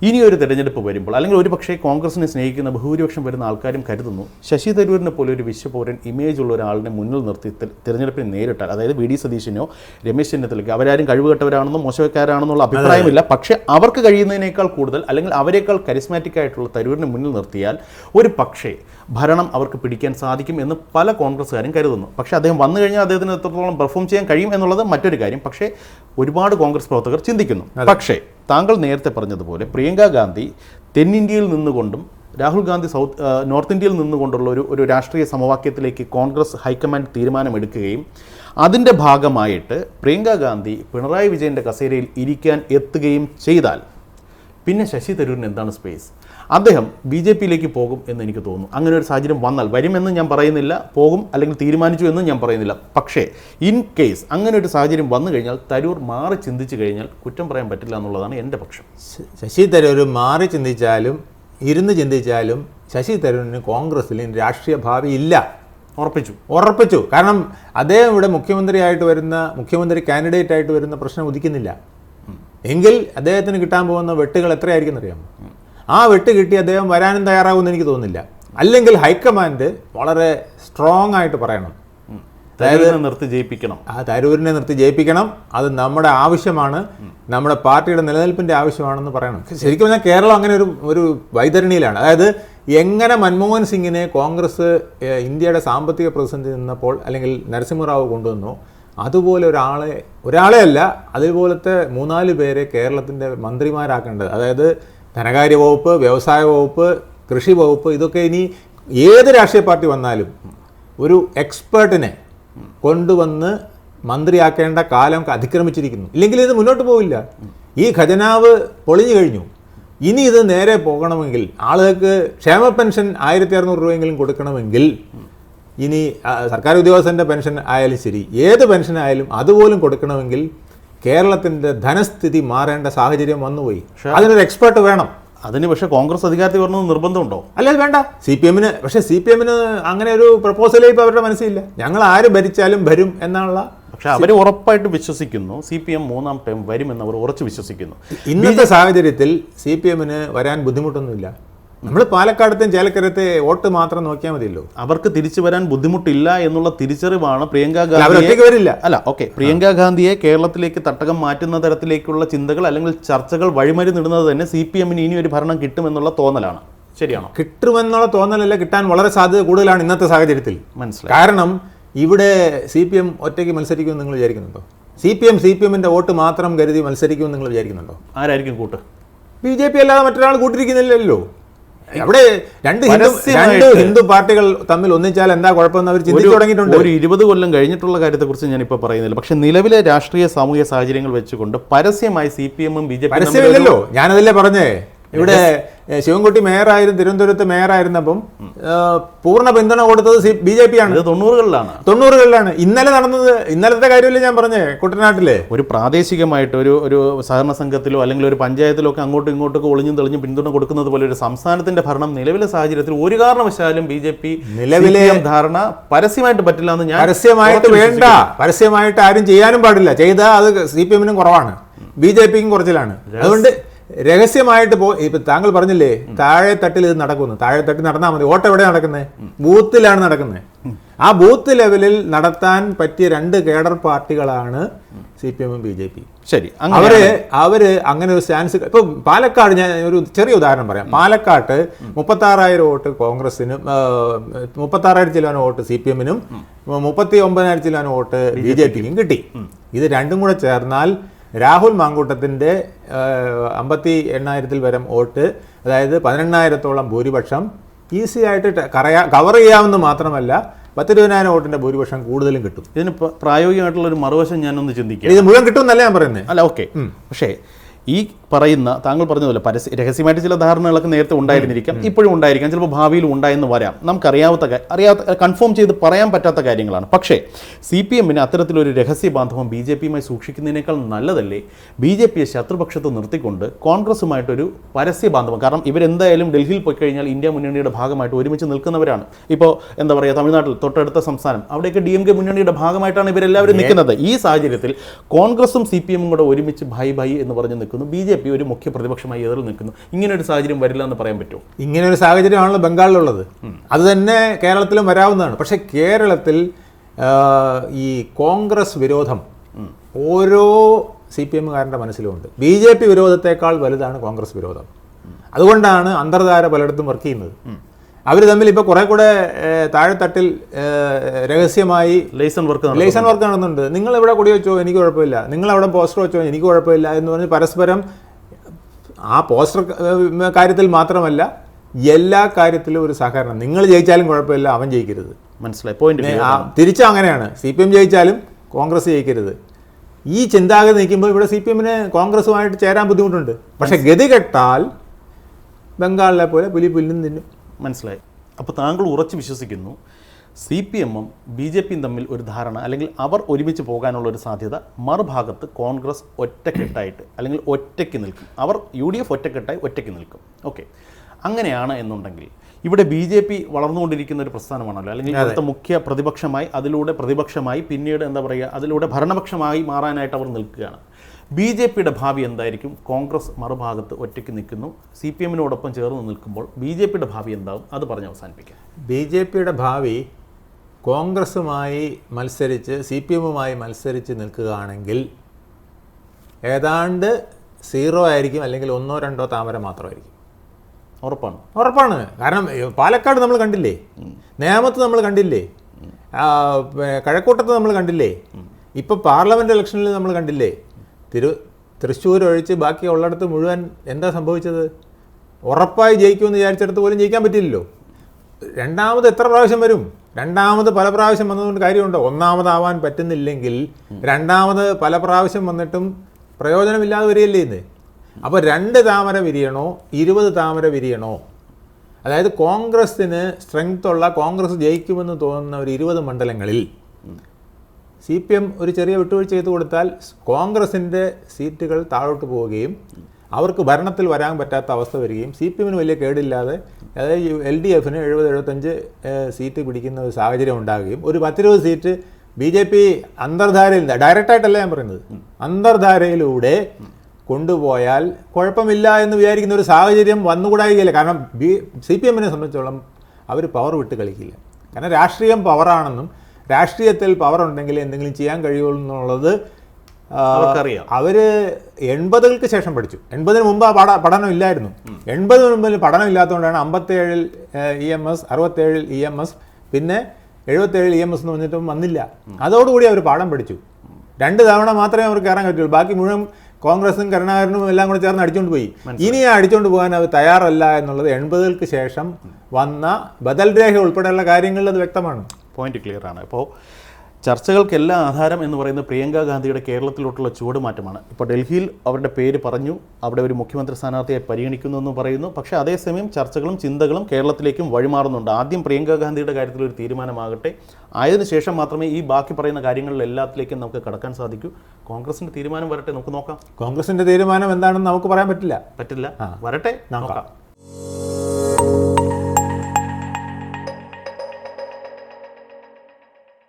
[SPEAKER 1] ഇനി ഒരു തെരഞ്ഞെടുപ്പ് വരുമ്പോൾ അല്ലെങ്കിൽ ഒരു പക്ഷേ കോൺഗ്രസിനെ സ്നേഹിക്കുന്ന ബഹുഭൂരിപക്ഷം വരുന്ന ആൾക്കാരും കരുതുന്നു. ശശി തരൂരിനെ പോലെ ഒരു വിശ്വപൗരൻ ഇമേജ് ഉള്ള ഒരാളിനെ മുന്നിൽ നിർത്തി തിരഞ്ഞെടുപ്പിനെ നേരിട്ടാൽ അതായത് വി ഡി സതീശനോ രമേശ് ചെന്നിത്തലയ്ക്ക് അവരാരും കഴിവുകെട്ടവരാണെന്നോ മോശക്കാരാണെന്നുള്ള അഭിപ്രായമില്ല. പക്ഷേ അവർക്ക് കഴിയുന്നതിനേക്കാൾ കൂടുതൽ അല്ലെങ്കിൽ അവരെക്കാൾ കരിസ്മാറ്റിക് ആയിട്ടുള്ള തരൂരിനെ മുന്നിൽ നിർത്തിയാൽ ഒരു പക്ഷേ ഭരണം അവർക്ക് പിടിക്കാൻ സാധിക്കും എന്ന് പല കോൺഗ്രസ്സുകാരും കരുതുന്നു. പക്ഷേ അദ്ദേഹം വന്നു കഴിഞ്ഞാൽ അദ്ദേഹത്തിന് എത്രത്തോളം പെർഫോം ചെയ്യാൻ കഴിയും എന്നുള്ളത് മറ്റൊരു കാര്യം. പക്ഷേ ഒരുപാട് കോൺഗ്രസ് പ്രവർത്തകർ ചിന്തിക്കുന്നു. പക്ഷേ താങ്കൾ നേരത്തെ പറഞ്ഞതുപോലെ പ്രിയങ്ക ഗാന്ധി തെന്നിന്ത്യയിൽ നിന്നുകൊണ്ടും രാഹുൽ ഗാന്ധി സൗത്ത് നോർത്ത് ഇന്ത്യയിൽ നിന്നുകൊണ്ടുള്ള ഒരു ഒരു രാഷ്ട്രീയ സമവാക്യത്തിലേക്ക് കോൺഗ്രസ് ഹൈക്കമാൻഡ് തീരുമാനമെടുക്കുകയും അതിന്റെ ഭാഗമായിട്ട് പ്രിയങ്ക ഗാന്ധി പിണറായി വിജയന്റെ കസേരയിൽ ഇരിക്കാൻ എത്തുകയും ചെയ്താൽ പിന്നെ ശശി തരൂരിന് എന്താണ് സ്പേസ് അദ്ദേഹം ബി ജെ പിയിലേക്ക് പോകും എന്ന് എനിക്ക് തോന്നുന്നു. അങ്ങനെ ഒരു സാഹചര്യം വന്നാൽ വരുമെന്ന് ഞാൻ പറയുന്നില്ല പോകും അല്ലെങ്കിൽ തീരുമാനിച്ചു എന്നും ഞാൻ പറയുന്നില്ല. പക്ഷേ ഇൻ കേസ് അങ്ങനെ ഒരു സാഹചര്യം വന്നു കഴിഞ്ഞാൽ തരൂർ മാറി ചിന്തിച്ചു കഴിഞ്ഞാൽ കുറ്റം പറയാൻ പറ്റില്ല എന്നുള്ളതാണ് എന്റെ പക്ഷം.
[SPEAKER 2] ശശി തരൂർ മാറി ചിന്തിച്ചാലും ഇരുന്ന് ചിന്തിച്ചാലും ശശി തരൂരിന് കോൺഗ്രസ്സിൽ ഇനി രാഷ്ട്രീയ ഭാവി ഇല്ല.
[SPEAKER 1] ഉറപ്പിച്ചു.
[SPEAKER 2] ഉറപ്പിച്ചു. കാരണം അദ്ദേഹം ഇവിടെ മുഖ്യമന്ത്രിയായിട്ട് വരുന്ന മുഖ്യമന്ത്രി കാൻഡിഡേറ്റ് ആയിട്ട് വരുന്ന പ്രശ്നം ഉദിക്കുന്നില്ല. എങ്കിൽ അദ്ദേഹത്തിന് കിട്ടാൻ പോകുന്ന വെട്ടുകൾ എത്രയായിരിക്കും അറിയാമോ ആ വെട്ട് കിട്ടി അദ്ദേഹം വരാനും തയ്യാറാകുമെന്ന് എനിക്ക് തോന്നുന്നില്ല. അല്ലെങ്കിൽ ഹൈക്കമാൻഡ് വളരെ സ്ട്രോങ് ആയിട്ട് പറയണം.
[SPEAKER 1] തരൂരിനെ നിർത്തി ജയിപ്പിക്കണം.
[SPEAKER 2] ആ തരൂരിനെ നിർത്തി ജയിപ്പിക്കണം. അത് നമ്മുടെ ആവശ്യമാണ്. നമ്മുടെ പാർട്ടിയുടെ നിലനിൽപ്പിന്റെ ആവശ്യമാണെന്ന് പറയണം. ശരിക്കും പറഞ്ഞാൽ കേരളം അങ്ങനെ ഒരു ഒരു വൈതരണിയിലാണ്. അതായത് എങ്ങനെ മൻമോഹൻ സിംഗിനെ കോൺഗ്രസ് ഇന്ത്യയുടെ സാമ്പത്തിക പ്രതിസന്ധി നിന്നപ്പോൾ അല്ലെങ്കിൽ നരസിംഹറാവു കൊണ്ടുവന്നു അതുപോലെ ഒരാളെ ഒരാളെ അല്ല അതുപോലത്തെ മൂന്നാൽ പേരെ കേരളത്തിന്റെ മന്ത്രിമാരാക്കേണ്ടത്. അതായത് ധനകാര്യ വകുപ്പ് വ്യവസായ വകുപ്പ് കൃഷി വകുപ്പ് ഇതൊക്കെ ഇനി ഏത് രാഷ്ട്രീയ പാർട്ടി വന്നാലും ഒരു എക്സ്പേർട്ടിനെ കൊണ്ടുവന്ന് മന്ത്രിയാക്കേണ്ട കാലം അതിക്രമിച്ചിരിക്കുന്നു. ഇല്ലെങ്കിൽ ഇത് മുന്നോട്ട് പോവില്ല. ഈ ഖജനാവ് പൊളിഞ്ഞു കഴിഞ്ഞു. ഇനി ഇത് നേരെ പോകണമെങ്കിൽ ആളുകൾക്ക് ക്ഷേമ പെൻഷൻ ആയിരത്തി അറുന്നൂറ് രൂപയെങ്കിലും കൊടുക്കണമെങ്കിൽ ഇനി സർക്കാർ ഉദ്യോഗസ്ഥന്റെ പെൻഷൻ ആയാലും ശരി ഏത് പെൻഷൻ ആയാലും അതുപോലും കൊടുക്കണമെങ്കിൽ കേരളത്തിന്റെ ധനസ്ഥിതി മാറേണ്ട സാഹചര്യം വന്നുപോയി അതിനൊരു എക്സ്പേർട്ട് വേണം.
[SPEAKER 1] അതിന് പക്ഷേ കോൺഗ്രസ് അധികാരത്തിൽ വരണമെന്ന് നിർബന്ധമുണ്ടോ?
[SPEAKER 2] അല്ല വേണ്ട. സി പി എമ്മിന് പക്ഷേ സി പി എമ്മിന് അങ്ങനെ ഒരു പ്രപ്പോസലേ ഇപ്പോൾ അവരുടെ മനസ്സിലില്ല. ഞങ്ങൾ ആര് ഭരിച്ചാലും വരും എന്നുള്ള
[SPEAKER 1] പക്ഷെ അവർ ഉറപ്പായിട്ട് വിശ്വസിക്കുന്നു. സി പി എം മൂന്നാം ടൈം വരുമെന്ന് അവർ ഉറച്ചു വിശ്വസിക്കുന്നു.
[SPEAKER 2] ഇന്നത്തെ സാഹചര്യത്തിൽ സി പി എമ്മിന് വരാൻ ബുദ്ധിമുട്ടൊന്നുമില്ല. നമ്മൾ പാലക്കാടത്തെയും ചേലക്കരത്തെ വോട്ട് മാത്രം നോക്കിയാൽ മതിയല്ലോ.
[SPEAKER 1] അവർക്ക് തിരിച്ചു വരാൻ ബുദ്ധിമുട്ടില്ല എന്നുള്ള തിരിച്ചറിവാണ് പ്രിയങ്ക
[SPEAKER 2] ഗാന്ധി വരില്ല.
[SPEAKER 1] അല്ല ഓക്കെ പ്രിയങ്ക ഗാന്ധിയെ കേരളത്തിലേക്ക് തട്ടകം മാറ്റുന്ന തരത്തിലേക്കുള്ള ചിന്തകൾ അല്ലെങ്കിൽ ചർച്ചകൾ വഴിമരുന്നിടുന്നത് തന്നെ സി പി എമ്മിന് ഇനി ഒരു ഭരണം കിട്ടുമെന്നുള്ള തോന്നലാണ്. ശരിയാണോ?
[SPEAKER 2] കിട്ടുമെന്നുള്ള തോന്നലല്ല കിട്ടാൻ വളരെ സാധ്യത കൂടുതലാണ് ഇന്നത്തെ സാഹചര്യത്തിൽ.
[SPEAKER 1] മനസ്സിലായി.
[SPEAKER 2] കാരണം ഇവിടെ സി പി എം ഒറ്റയ്ക്ക് മത്സരിക്കുമെന്ന് നിങ്ങൾ വിചാരിക്കുന്നുണ്ടോ? C P M C P എമ്മിന്റെ വോട്ട് മാത്രം കരുതി മത്സരിക്കുമെന്ന് നിങ്ങൾ വിചാരിക്കുന്നുണ്ടോ?
[SPEAKER 1] ആരായിരിക്കും കൂട്ട്?
[SPEAKER 2] ബി ജെ പി അല്ലാതെ മറ്റൊരാൾ കൂട്ടിരിക്കുന്നില്ലല്ലോ. അവിടെ രണ്ട് ഹിന്ദു രണ്ട് ഹിന്ദു പാർട്ടികൾ തമ്മിൽ ഒന്നിച്ചാൽ എന്താ കുഴപ്പമെന്ന് അവർ ചിന്തിച്ചു തുടങ്ങിയിട്ടുണ്ട്.
[SPEAKER 1] ഒരു ഇരുപത് കൊല്ലം കഴിഞ്ഞിട്ടുള്ള കാര്യത്തെക്കുറിച്ച് ഞാൻ ഇപ്പോൾ പറയുന്നില്ല. പക്ഷേ നിലവിലെ രാഷ്ട്രീയ സാമൂഹിക സാഹചര്യങ്ങൾ വെച്ചുകൊണ്ട് പരസ്യമായി സി പി എമ്മും ബി ജെ പി
[SPEAKER 2] പരസ്യമില്ലല്ലോ. ഞാനതല്ലേ പറഞ്ഞേ. ഇവിടെ ശിവൻകുട്ടി മേയറായിരുന്നു തിരുവനന്തപുരത്ത് മേയറായിരുന്നപ്പം പൂർണ പിന്തുണ കൊടുത്തത് സി ബി ജെ പി ആണ്.
[SPEAKER 1] തൊണ്ണൂറുകളിലാണ്.
[SPEAKER 2] തൊണ്ണൂറുകളിലാണ്. ഇന്നലെ നടന്നത് ഇന്നലത്തെ കാര്യമല്ലേ ഞാൻ പറഞ്ഞേ കുട്ടനാട്ടിലെ?
[SPEAKER 1] ഒരു പ്രാദേശികമായിട്ട് ഒരു ഒരു സഹകരണ സംഘത്തിലോ അല്ലെങ്കിൽ ഒരു പഞ്ചായത്തിലോ ഒക്കെ അങ്ങോട്ടും ഇങ്ങോട്ടൊക്കെ ഒളിഞ്ഞും തെളിഞ്ഞും പിന്തുണ കൊടുക്കുന്നത് പോലെ ഒരു സംസ്ഥാനത്തിന്റെ ഭരണം നിലവിലെ സാഹചര്യത്തിൽ ഒരു കാരണവശാലും ബി ജെ പി
[SPEAKER 2] നിലവിലെ-
[SPEAKER 1] ധാരണ പരസ്യമായിട്ട് പറ്റില്ല എന്ന് ഞാൻ
[SPEAKER 2] പരസ്യമായിട്ട് വേണ്ട. പരസ്യമായിട്ട് ആരും ചെയ്യാനും പാടില്ല. ചെയ്താൽ അത് സി പി എമ്മിനും കുറവാണ്. ബി ജെ പിക്കും കുറച്ചിലാണ്. അതുകൊണ്ട് രഹസ്യമായിട്ട് പോ ഇപ്പൊ താങ്കൾ പറഞ്ഞില്ലേ താഴെ തട്ടിൽ ഇത് നടക്കുന്നു. താഴെ തട്ടിൽ നടന്നാൽ മതി. ഓട്ടം എവിടെ നടക്കുന്നത് ബൂത്തിലാണ് നടക്കുന്നത് ആ ബൂത്ത് ലെവലിൽ നടത്താൻ പറ്റിയ രണ്ട് കേഡർ പാർട്ടികളാണ് സി പി എമ്മും ബി ജെ പി
[SPEAKER 1] ശരി
[SPEAKER 2] അവർ അവർ അങ്ങനെ ഒരു സ്റ്റാൻസ് ഇപ്പൊ പാലക്കാട് ഞാൻ ഒരു ചെറിയ ഉദാഹരണം പറയാം. പാലക്കാട്ട് മുപ്പത്താറായിരം വോട്ട് കോൺഗ്രസിനും മുപ്പത്താറായിരം ചിലവന് വോട്ട് സി പി എമ്മിനും മുപ്പത്തി ഒമ്പതിനായിരം ചിലവന് വോട്ട് ബി ജെ പിക്കും കിട്ടി. ഇത് രണ്ടും കൂടെ ചേർന്നാൽ രാഹുൽ മാങ്കൂട്ടത്തിന്റെ അമ്പത്തി എണ്ണായിരത്തിൽ വരം വോട്ട് അതായത് പതിനെണ്ണായിരത്തോളം ഭൂരിപക്ഷം ഈസി ആയിട്ട് കറയാ കവർ ചെയ്യാമെന്ന് മാത്രമല്ല പത്തിരുപതിനായിരം വോട്ടിന്റെ ഭൂരിപക്ഷം കൂടുതലും കിട്ടും.
[SPEAKER 1] ഇതിന് പ്രായോഗികമായിട്ടുള്ള ഒരു മറുവശം ഞാനൊന്ന് ചിന്തിക്കാം.
[SPEAKER 2] ഇത് മുഴുവൻ കിട്ടും എന്നല്ല ഞാൻ പറയുന്നത്
[SPEAKER 1] അല്ല ഓക്കെ. പക്ഷേ ഈ പറയുന്ന താങ്കൾ പറഞ്ഞതുപോലെ പരസ്യ രഹസ്യമായിട്ട് ചില ധാരണകളൊക്കെ നേരത്തെ ഉണ്ടായിരുന്നിരിക്കാം ഇപ്പോഴും ഉണ്ടായിരിക്കാം ചിലപ്പോൾ ഭാവിയിൽ ഉണ്ടായെന്ന് വരാം. നമുക്കറിയാവുന്ന അറിയാത്ത കൺഫേം ചെയ്ത് പറയാൻ പറ്റാത്ത കാര്യങ്ങളാണ്. പക്ഷേ സി പി എമ്മിന് അത്തരത്തിലൊരു രഹസ്യ ബാന്ധവം ബി ജെ പിയുമായി സൂക്ഷിക്കുന്നതിനേക്കാൾ നല്ലതല്ലേ? ബി ജെ പിയെ ശത്രുപക്ഷത്ത് നിർത്തിക്കൊണ്ട് കോൺഗ്രസുമായിട്ടൊരു പരസ്യ ബാന്ധവം കാരണം ഇവരെന്തായാലും ഡൽഹിയിൽ പോയി കഴിഞ്ഞാൽ ഇന്ത്യ മുന്നണിയുടെ ഭാഗമായിട്ട് ഒരുമിച്ച് നിൽക്കുന്നവരാണ്. ഇപ്പോൾ എന്താ പറയുക തമിഴ്നാട്ടിൽ തൊട്ടടുത്ത സംസ്ഥാനം അവിടെയൊക്കെ ഡി എം കെ മുന്നണിയുടെ ഭാഗമായിട്ടാണ് ഇവരെല്ലാവരും നിൽക്കുന്നത്. ഈ സാഹചര്യത്തിൽ കോൺഗ്രസും സി പി എമ്മും കൂടെ ഒരുമിച്ച് ഭൈ ഭൈ എന്ന് പറഞ്ഞ് നിൽക്കുന്നു. ബി ജെ പി ഒരു മുഖ്യ പ്രതിപക്ഷമായി എതിർ നിൽക്കുന്നു. ഇങ്ങനെ ഒരു സാഹചര്യം വരില്ല എന്ന് പറയാൻ പറ്റുമോ?
[SPEAKER 2] ഇങ്ങനെ ഒരു സാഹചര്യമാണല്ലോ ബംഗാളിലുള്ളത്. അത് തന്നെ കേരളത്തിലും വരാവുന്നതാണ്. പക്ഷേ കേരളത്തിൽ ഈ കോൺഗ്രസ് വിരോധം ഓരോ സി പി എമ്മുകാരന്റെ മനസ്സിലുമുണ്ട്. ബി ജെ പി വിരോധത്തെക്കാൾ വലുതാണ് കോൺഗ്രസ് വിരോധം. അതുകൊണ്ടാണ് അന്തർധാര പലയിടത്തും വർക്ക് ചെയ്യുന്നത്. അവർ തമ്മിൽ ഇപ്പോൾ കുറെ കൂടെ താഴെത്തട്ടിൽ രഹസ്യമായി
[SPEAKER 1] ലൈസൺ വർക്ക്
[SPEAKER 2] ലൈസൺ വർക്ക് നടന്നുണ്ട് നിങ്ങൾ ഇവിടെ കൊടി വെച്ചോ എനിക്ക് കുഴപ്പമില്ല. നിങ്ങൾ അവിടെ പോസ്റ്റർ വെച്ചോ എനിക്ക് കുഴപ്പമില്ല എന്ന് പറഞ്ഞ് പരസ്പരം ആ പോസ്റ്റർ കാര്യത്തിൽ മാത്രമല്ല എല്ലാ കാര്യത്തിലും ഒരു സഹകരണം. നിങ്ങൾ ജയിച്ചാലും കുഴപ്പമില്ല അവൻ ജയിക്കരുത്.
[SPEAKER 1] മനസ്സിലായി. പോയിന്റ്
[SPEAKER 2] തിരിച്ചും അങ്ങനെയാണ്. സി പി എം ജയിച്ചാലും കോൺഗ്രസ് ജയിക്കരുത്. ഈ ചിന്താഗതി നിൽക്കുമ്പോൾ ഇവിടെ സി പി എമ്മിന് കോൺഗ്രസുമായിട്ട് ചേരാൻ ബുദ്ധിമുട്ടുണ്ട്. പക്ഷേ ഗതി കെട്ടാൽ ബംഗാളിലെ പോലെ പുലി പുല്ലും തിന്നും.
[SPEAKER 1] മനസ്സിലായി. അപ്പോൾ താങ്കൾ ഉറച്ചു വിശ്വസിക്കുന്നു സി പി എമ്മും ബി ജെ പിയും തമ്മിൽ ഒരു ധാരണ അല്ലെങ്കിൽ അവർ ഒരുമിച്ച് പോകാനുള്ള ഒരു സാധ്യത മറുഭാഗത്ത് കോൺഗ്രസ് ഒറ്റക്കെട്ടായിട്ട് അല്ലെങ്കിൽ ഒറ്റയ്ക്ക് നിൽക്കും. അവർ യു ഡി എഫ് ഒറ്റക്കെട്ടായി ഒറ്റയ്ക്ക് നിൽക്കും. ഓക്കെ. അങ്ങനെയാണ് എന്നുണ്ടെങ്കിൽ ഇവിടെ ബി ജെ പി വളർന്നുകൊണ്ടിരിക്കുന്ന ഒരു പ്രസ്ഥാനമാണല്ലോ. അല്ലെങ്കിൽ ഇവിടുത്തെ മുഖ്യ പ്രതിപക്ഷമായി അതിലൂടെ പ്രതിപക്ഷമായി പിന്നീട് എന്താ പറയുക അതിലൂടെ ഭരണപക്ഷമായി മാറാനായിട്ട് അവർ നിൽക്കുകയാണ്. ബി ജെ പിയുടെ ഭാവി എന്തായിരിക്കും? കോൺഗ്രസ് മറുഭാഗത്ത് ഒറ്റയ്ക്ക് നിൽക്കുന്നു. സി പി എമ്മിനോടൊപ്പം ചേർന്ന് നിൽക്കുമ്പോൾ ബി ജെ പിയുടെ ഭാവി എന്താകും അത് പറഞ്ഞ് അവസാനിപ്പിക്കാം.
[SPEAKER 2] ബി ജെ പിയുടെ ഭാവി കോൺഗ്രസുമായി മത്സരിച്ച് സി പി എമ്മുമായി മത്സരിച്ച് നിൽക്കുകയാണെങ്കിൽ ഏതാണ്ട് സീറോ ആയിരിക്കും അല്ലെങ്കിൽ ഒന്നോ രണ്ടോ താമര മാത്രമായിരിക്കും.
[SPEAKER 1] ഉറപ്പാണ്.
[SPEAKER 2] ഉറപ്പാണ്. കാരണം പാലക്കാട് നമ്മൾ കണ്ടില്ലേ? നേമത്ത് നമ്മൾ കണ്ടില്ലേ? കഴക്കൂട്ടത്ത് നമ്മൾ കണ്ടില്ലേ? ഇപ്പോൾ പാർലമെന്റ് ഇലക്ഷനിൽ നമ്മൾ കണ്ടില്ലേ? തിരു തൃശ്ശൂർ ഒഴിച്ച് ബാക്കി ഉള്ളിടത്ത് മുഴുവൻ എന്താ സംഭവിച്ചത്? ഉറപ്പായി ജയിക്കുമെന്ന് വിചാരിച്ചിടത്ത് പോലും ജയിക്കാൻ പറ്റില്ലല്ലോ. രണ്ടാമത് എത്ര പ്രാവശ്യം വരും? രണ്ടാമത് പല പ്രാവശ്യം വന്നതുകൊണ്ട് കാര്യമുണ്ടോ? ഒന്നാമതാവാൻ പറ്റുന്നില്ലെങ്കിൽ രണ്ടാമത് പല പ്രാവശ്യം വന്നിട്ടും പ്രയോജനമില്ലാതെ വരികയല്ലേ ഇന്ന്? അപ്പോൾ രണ്ട് താമര വിരിയണോ? ഇരുപത് താമര വിരിയണോ? അതായത് കോൺഗ്രസ്സിന് സ്ട്രെങ്ത്തുള്ള കോൺഗ്രസ് ജയിക്കുമെന്ന് തോന്നുന്ന ഒരു ഇരുപത് മണ്ഡലങ്ങളിൽ സി പി എം ഒരു ചെറിയ വിട്ടുവീഴ്ച ചെയ്തു കൊടുത്താൽ കോൺഗ്രസിന്റെ സീറ്റുകൾ താഴോട്ട് പോവുകയും അവർക്ക് ഭരണത്തിൽ വരാൻ പറ്റാത്ത അവസ്ഥ വരികയും സി പി എമ്മിന് വലിയ കേടില്ലാതെ അതായത് എൽ ഡി എഫിന് എഴുപത് എഴുപത്തഞ്ച് സീറ്റ് പിടിക്കുന്ന ഒരു സാഹചര്യം ഉണ്ടാകുകയും ഒരു പത്തിരുപത് സീറ്റ് ബി ജെ പി അന്തർധാരയിൽ ഡയറക്റ്റായിട്ടല്ല ഞാൻ പറയുന്നത് അന്തർധാരയിലൂടെ കൊണ്ടുപോയാൽ കുഴപ്പമില്ല എന്ന് വിചാരിക്കുന്ന ഒരു സാഹചര്യം വന്നുകൂടായികയില്ല കാരണം ബി സി പി എമ്മിനെ സംബന്ധിച്ചോളം അവർ പവർ വിട്ട് കളിക്കില്ല. കാരണം രാഷ്ട്രീയം പവറാണെന്നും രാഷ്ട്രീയത്തിൽ പവർ ഉണ്ടെങ്കിൽ എന്തെങ്കിലും ചെയ്യാൻ കഴിയുള്ളൂ എന്നുള്ളത്
[SPEAKER 1] അവർക്കറിയാം.
[SPEAKER 2] അവർ എൺപതുകൾക്ക് ശേഷം പഠിച്ചു. എൺപതിന് മുമ്പ് ആ പഠ പഠനം ഇല്ലായിരുന്നു. എൺപതിന് മുമ്പിൽ പഠനം ഇല്ലാത്തതുകൊണ്ടാണ് അമ്പത്തേഴിൽ ഇ എം എസ് അറുപത്തേഴിൽ ഇ എം എസ് പിന്നെ എഴുപത്തേഴിൽ ഇ എം എസ് എന്ന് പറഞ്ഞിട്ടും വന്നില്ല. അതോടുകൂടി അവർ പാഠം പഠിച്ചു. രണ്ട് തവണ മാത്രമേ അവർക്ക് കയറാൻ പറ്റുള്ളൂ. ബാക്കി മുഴുവൻ കോൺഗ്രസും കരുണാകരനും എല്ലാം കൂടെ ചേർന്ന് അടിച്ചുകൊണ്ട് പോയി. ഇനി ആ അടിച്ചുകൊണ്ട് പോകാൻ അവർ തയ്യാറല്ല എന്നുള്ളത് എൺപതുകൾക്ക് ശേഷം വന്ന ബദൽ രേഖ ഉൾപ്പെടെയുള്ള കാര്യങ്ങളിൽ അത് വ്യക്തമാണ്.
[SPEAKER 1] പോയിന്റ് ക്ലിയർ ആണ്. അപ്പോൾ ചർച്ചകൾക്കെല്ലാം ആധാരം എന്ന് പറയുന്നത് പ്രിയങ്ക ഗാന്ധിയുടെ കേരളത്തിലോട്ടുള്ള ചുവടുമാറ്റമാണ് ഇപ്പോൾ ഡൽഹിയിൽ അവരുടെ പേര് പറഞ്ഞു അവിടെ ഒരു മുഖ്യമന്ത്രി സ്ഥാനാർത്ഥിയെ പരിഗണിക്കുന്നു എന്ന് പറയുന്നു. പക്ഷേ അതേസമയം ചർച്ചകളും ചിന്തകളും കേരളത്തിലേക്കും വഴിമാറുന്നുണ്ട്. ആദ്യം പ്രിയങ്ക ഗാന്ധിയുടെ കാര്യത്തിൽ ഒരു തീരുമാനമാകട്ടെ. ആയതിനു ശേഷം മാത്രമേ ഈ ബാക്കി പറയുന്ന കാര്യങ്ങളിൽ എല്ലാത്തിലേക്കും നമുക്ക് കടക്കാൻ സാധിക്കൂ. കോൺഗ്രസിന്റെ തീരുമാനം വരട്ടെ നമുക്ക് നോക്കാം.
[SPEAKER 2] കോൺഗ്രസിന്റെ തീരുമാനം എന്താണെന്ന് നമുക്ക് പറയാൻ പറ്റില്ല.
[SPEAKER 1] പറ്റില്ല. വരട്ടെ നോക്കാം.